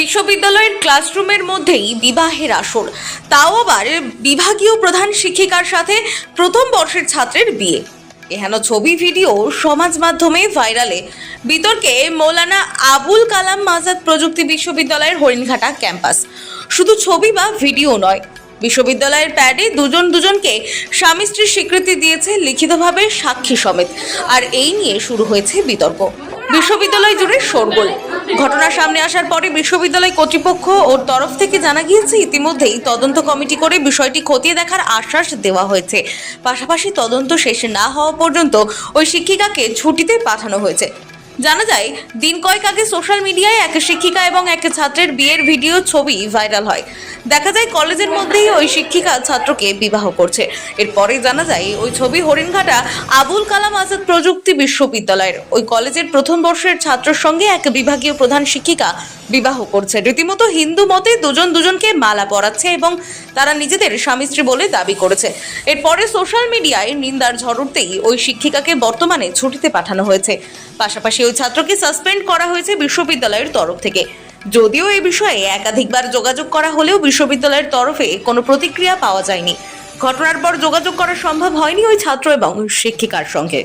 বিশ্ববিদ্যালয়ের ক্লাসরুমের মধ্যেই বিবাহের আসর। তাও আবার বিভাগীয় প্রধান শিক্ষিকার সাথে প্রথম বর্ষের ছাত্রের বিয়ে। এহেন ছবি, ভিডিও সমাজ মাধ্যমে ভাইরালে। বিতর্কে মৌলানা আবুল কালাম আজাদ প্রযুক্তি বিশ্ববিদ্যালয়ের হরিণঘাটা ক্যাম্পাস। শুধু ছবি বা ভিডিও নয়, বিশ্ববিদ্যালয়ের প্যাডে দুজন দুজনকে স্বামী স্ত্রীর স্বীকৃতি দিয়েছে লিখিতভাবে সাক্ষী সমেত। আর এই নিয়ে শুরু হয়েছে বিতর্ক। বিশ্ববিদ্যালয় জুড়ে শোরগোল। ঘটনা সামনে আসার পরে বিশ্ববিদ্যালয় কর্তৃপক্ষ ওর তরফ থেকে জানা গিয়েছে, ইতিমধ্যেই তদন্ত কমিটি করে বিষয়টি খতিয়ে দেখার আশ্বাস দেওয়া হয়েছে। পাশাপাশি তদন্ত শেষ না হওয়া পর্যন্ত ওই শিক্ষিকাকে ছুটিতে পাঠানো হয়েছে। জানা যায়, দিন কয়েক আগে সোশ্যাল মিডিয়ায় এক শিক্ষিকা এবং এক ছাত্রের বিয়ের ভিডিও ছবি ভাইরাল হয়। দেখা যায় কলেজের মধ্যেই ওই শিক্ষিকা ছাত্রকে বিবাহ করছে। এরপরে জানা যায় ওই ছবি হরিণঘাটা আবুল কালাম আজাদ প্রযুক্তি বিশ্ববিদ্যালয়ের। ওই কলেজের প্রথম বর্ষের ছাত্রের সঙ্গে এক বিভাগীয় প্রধান শিক্ষিকা বিবাহ করছে। রীতিমতো হিন্দু মতে দুজন দুজনকে মালা পরাচ্ছে এবং তারা নিজেদের স্বামী স্ত্রী বলে দাবি করেছে। এরপরে সোশ্যাল মিডিয়ায় নিন্দার ঝড় উঠতেই ওই শিক্ষিকাকে বর্তমানে ছুটিতে পাঠানো হয়েছে। পাশাপাশি ওই ছাত্রকে সাসপেন্ড করা হয়েছে বিশ্ববিদ্যালয়ের তরফ থেকে। যদিও এ বিষয়ে একাধিকবার যোগাযোগ করা হলেও বিশ্ববিদ্যালয়ের তরফে কোনো প্রতিক্রিয়া পাওয়া যায়নি। ঘটনার পর যোগাযোগ করা সম্ভব হয়নি ওই ছাত্র এবং শিক্ষিকার সঙ্গে।